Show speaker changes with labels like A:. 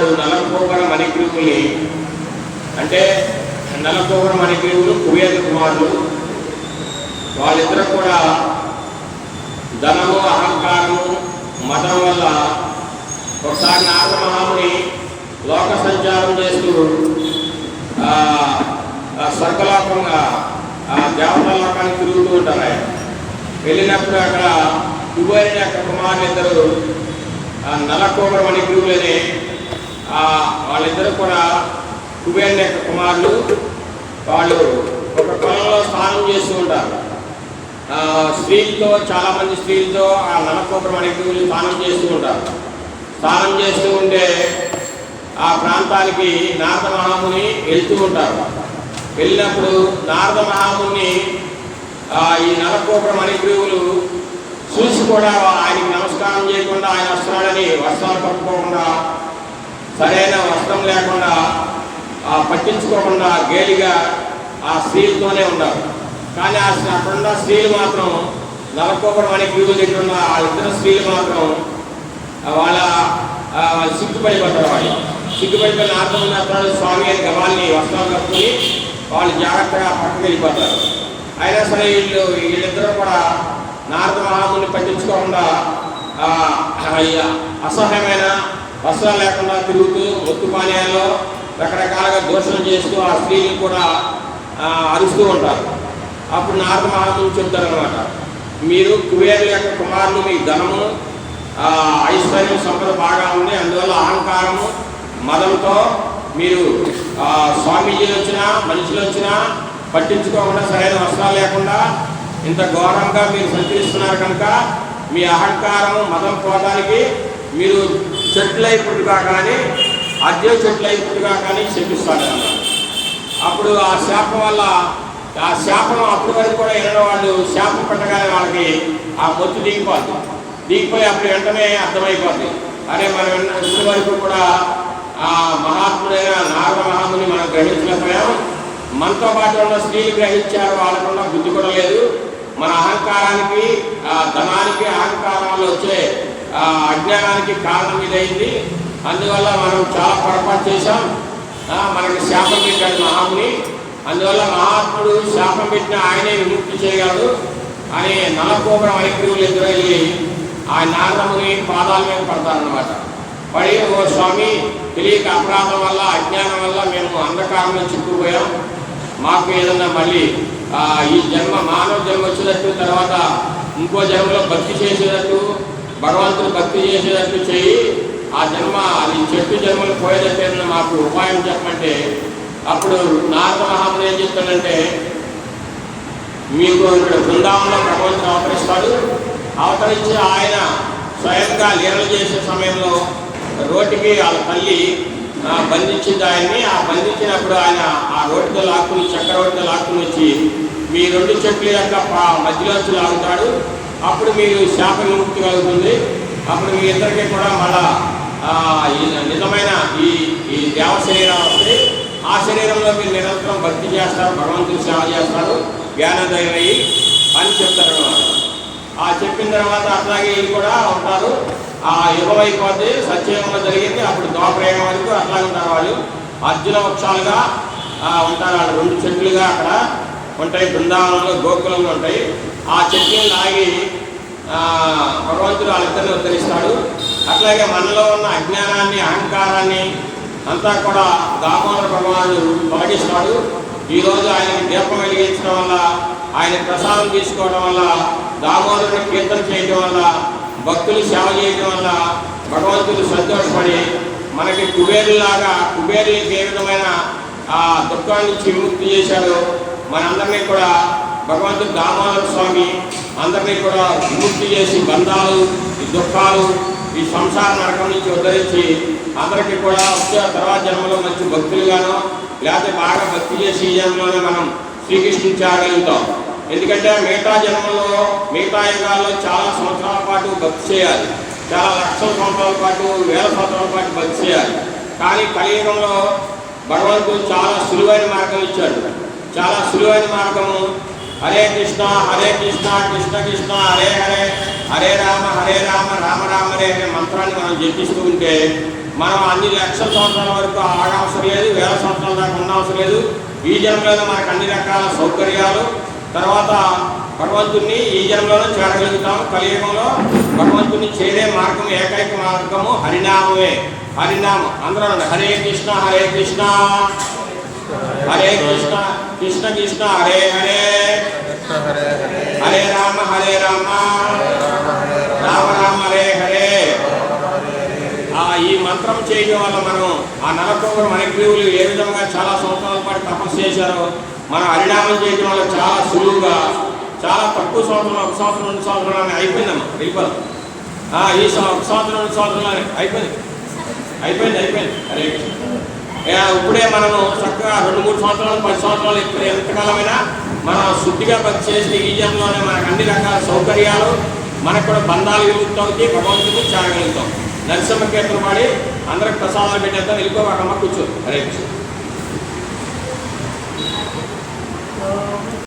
A: ఆనాడు నలకోబర మణిగ్రీవుని అంటే నలకోబర మణిగ్రీవులు కుబేర కుమారులు. వాళ్ళిద్దరూ కూడా ధనము అహంకారము మతం వల్ల ఒకసారి నారద మహాముని లోక సంచారం చేస్తూ ఆ స్వర్గలోకంగా ఆ దేవతల లోకానికి తిరుగుతూ ఉంటారు ఆయన. వెళ్ళినప్పుడు అక్కడ కుబేరుని యొక్క కుమారులు ఇద్దరు నలకోబర మణిగ్రీవులని వాళ్ళిద్దరూ కూడా కుబేరుని యొక్క కుమారులు. వాళ్ళు ఒక పొలంలో స్నానం చేస్తూ ఉంటారు. స్త్రీలతో చాలామంది స్త్రీలతో ఆ నలకోబర మణిగ్రీవులు స్నానం చేస్తూ ఉంటారు. స్నానం చేస్తూ ఉంటే ఆ ప్రాంతానికి నారద మహాముని వెళ్తూ ఉంటారు. వెళ్ళినప్పుడు నారద మహాముని ఈ నలకోపుర మణిగ్రీవులు చూసి కూడా ఆయనకి నమస్కారం చేయకుండా ఆయన వస్తున్నాడని వస్త్రాలు పట్టుకోకుండా సరైన వస్త్రం లేకుండా ఆ, పట్టించుకోకుండా గేలిగా ఆ స్త్రీలతోనే ఉన్నారు. కానీ ఆ అక్కడున్న స్త్రీలు మాత్రం నలకోపడం అనే క్రీవుల దగ్గర ఉన్న ఆ ఇద్దరు స్త్రీలు మాత్రం వాళ్ళ వాళ్ళు సిగ్గుపడిపోతారు వాళ్ళు. సిగ్గుపడిపోయిన ఆత్మ మాత్రాలు స్వామి అని గవాల్ని వస్త్రాలు కప్పుకొని వాళ్ళు జాగ్రత్తగా పక్కకు వెళ్ళిపోతారు. అయినా సరే వీళ్ళు వీళ్ళిద్దరూ కూడా నారద మహాముని పట్టించుకోకుండా అసహ్యమైన వస్త్రాలు లేకుండా తిరుగుతూ ఒత్తు పానీయాల్లో రకరకాలుగా దోషణం చేస్తూ ఆ స్త్రీలు కూడా అరుస్తూ ఉంటారు. అప్పుడు నారద మహాత్ములు చెప్తారనమాట మీరు కుబేరుల యొక్క కుమారులు మీ ధనము ఐశ్వర్యం సంపద బాగా ఉంది. అందువల్ల అహంకారము మదంతో మీరు స్వామీజీలు వచ్చినా మనుషులు వచ్చినా పట్టించుకోకుండా సరైన వస్త్రాలు లేకుండా ఇంత ఘోరంగా మీరు సంచరిస్తున్నారు కనుక మీ అహంకారం మతం పోవడానికి మీరు చెట్లై పుట్టుగా కానీ అద్దె చెట్లై పుట్టుగా కానీ శపిస్తాడు అప్పుడు ఆ శాపం వల్ల ఆ శాపం అప్పటి వరకు కూడా వెళ్ళిన వాళ్ళు శాపం పెట్టగానే వాళ్ళకి ఆ మొత్తు దిగిపోద్ది. దిగిపోయి అప్పుడు వెంటనే అర్థమైపోద్ది. అరే మనం విన్న- ఇప్పటి వరకు కూడా ఆ మహాత్ముడైన నారద మహాముని మనం గ్రహించలేకపోయాం. మనతో పాటు ఉన్న స్త్రీలు గ్రహించారు వాళ్ళకున్న బుద్ధి కూడా లేదు. మన అహంకారానికి ఆ ధనానికి అహంకారాలు వచ్చే అజ్ఞానానికి కారణం ఇదైంది. అందువల్ల మనం చాలా పొరపాటు చేశాం. మనకి శాపం పెట్టాడు మహాముని. అందువల్ల మహాత్ముడు శాపం పెట్టిన ఆయనే విముక్తి చేయగలడు. అని నలకోబరం వైపులు ఎదురు వెళ్ళి ఆ నారదముని పాదాల మీద పడతారనమాట పడి ఓ స్వామి తెలియక అపరాధం వల్ల అజ్ఞానం వల్ల మేము అంధకారంలో చిక్కుపోయాం మాకు ఏదన్నా మళ్ళీ ఈ జన్మ మానవ జన్మ వచ్చినట్టు తర్వాత ఇంకో జన్మలో భక్తి చేసేటట్టు భగవంతుడు భక్తి చేసేటట్టు చేయి. ఆ జన్మ అది చెట్టు జన్మలు పోయేటట్టు మాకు ఉపాయం చెప్పమంటే అప్పుడు నారద మహాముని ఏం చెప్తాడంటే మీకు ఇక్కడ బృందావనంలో భగవంతుడు అవతరిస్తాడు. అవతరించి ఆయన స్వయంగా లీలలు చేసే సమయంలో రోటికి వాళ్ళ తల్లి బంధించింది ఆయన్ని. ఆ బంధించినప్పుడు ఆయన ఆ రోడ్డుతో లాక్కుని చక్ర రోడ్డుతో లాక్కుని వచ్చి మీ రెండు చెట్లు యొక్క పా- మధ్యలోంచి లాగుతాడు. అప్పుడు మీరు శాప విముక్తి కలుగుతుంది. అప్పుడు మీ ఇద్దరికి కూడా మళ్ళా నిజమైన ఈ ఈ దేవ శరీరం వస్తే ఆ శరీరంలో మీరు నిరంతరం భక్తి చేస్తారు భగవంతుని సేవ చేస్తారు జ్ఞానోదయం అని చెప్తారు అన్నమాట. ఆ చెప్పిన తర్వాత అట్లాగే వీళ్ళు కూడా ఉంటారు. ఆ యుగం అయిపోద్ది సత్యయుగంలో జరిగింది అప్పుడు దోపరేగం వరకు అట్లా ఉంటారు వాళ్ళు. అర్జున వృక్షాలుగా ఉంటారు వాళ్ళు. రెండు చెట్లుగా అక్కడ ఉంటాయి బృందావనంలో గోకులంలో ఉంటాయి. ఆ చెట్లను లాగి ఆ, భగవంతుడు వాళ్ళిద్దరిని ఉద్ధరిస్తాడు. అట్లాగే మనలో ఉన్న అజ్ఞానాన్ని అహంకారాన్ని అంతా కూడా దామోదర భగవానుడు తొలగిస్తాడు ఈరోజు ఆయనకి దీపం వెలిగించడం వల్ల ఆయన ప్రసాదం తీసుకోవడం వల్ల దామోదరుని కీర్తన చేయడం వల్ల భక్తులు సేవ చేయడం వల్ల భగవంతుడు సంతోషపడి మనకి కుబేరులాగా కుబేరులకి ఏ విధమైన ఆ దుఃఖాన్ని నుంచి విముక్తి చేశాడో మనందరినీ కూడా భగవంతుడు దామోదర స్వామి. అందరినీ కూడా విముక్తి చేసి బంధాలు ఈ దుఃఖాలు ఈ సంసార నరకం నుంచి ఉద్ధరించి అందరికీ కూడా వచ్చే తర్వాత జన్మలో మంచి భక్తులుగాను లేకపోతే బాగా భక్తి చేసి ఈ జన్మలోనే మనం శ్రీకృష్ణుని ఎందుకంటే మిగతా జన్మలో మిగతా యుగాల్లో చాలా సంవత్సరాల పాటు భక్తి చేయాలి. చాలా లక్షల సంవత్సరాల పాటు వేల సంవత్సరాల పాటు భక్తి చేయాలి. కానీ కలియుగంలో భగవంతుడు చాలా సులువైన మార్గం ఇచ్చాడు. చాలా సులువైన మార్గము హరే కృష్ణ హరే కృష్ణ కృష్ణ కృష్ణ హరే హరే. హరే రామ హరే రామ రామ రామ హరే అనే మంత్రాన్ని మనం జపిస్తూ ఉంటే మనం అన్ని లక్షల సంవత్సరాల వరకు ఆగవసరం లేదు వేల సంవత్సరాల దాకా ఉండవసరం లేదు. ఈ జన్మలో మనకు అన్ని రకాల సౌకర్యాలు. తర్వాత భగవంతుణ్ణి ఈ జన్మలోనే చేరగలుగుతాము. కలియుగంలో భగవంతుని చేరే మార్గం ఏకైక మార్గము హరినామమే. హరినామం. అందరూ హరే కృష్ణ హరే కృష్ణ. హరే కృష్ణ కృష్ణ కృష్ణ హరే హరే.
B: హరే
A: రామ హరే రామ.
B: రామ
A: రామ హరే హరే. ఆ ఈ మంత్రం చేయడం వల్ల మనం ఆ నలకొకరు మనగ్రీవులు ఏ విధంగా చాలా సంవత్సరాల పాటు తపస్సు చేశారో మనం హరినామం చేయడం వల్ల చాలా సులువుగా చాలా తక్కువ సంవత్సరం ఒక సంవత్సరం రెండు సంవత్సరాలు అయిపోయిందమ్మా వెళ్ళిపోదు ఈ సం- ఒక సంవత్సరం రెండు సంవత్సరాలు అయిపోయింది. అయిపోయింది అయిపోయింది. హరే కృష్ణ. ఇప్పుడే మనము చక్కగా రెండు మూడు సంవత్సరాలు పది సంవత్సరాలు ఇప్పుడు ఎంతకాలమైనా మనం శుద్ధిగా పని చేస్తే ఈ జన్మలోనే మనకు అన్ని రకాల సౌకర్యాలు మనకు కూడా బంధాలు కలుగుతాయి భగవంతుడు చేరగలుగుతాం. నరసింహ కేంద్రం వాడి అందరికి ప్రసాదాలు పెట్టేద్దాం వెళ్ళిపోవాకమ్మ కూర్చో. రేపు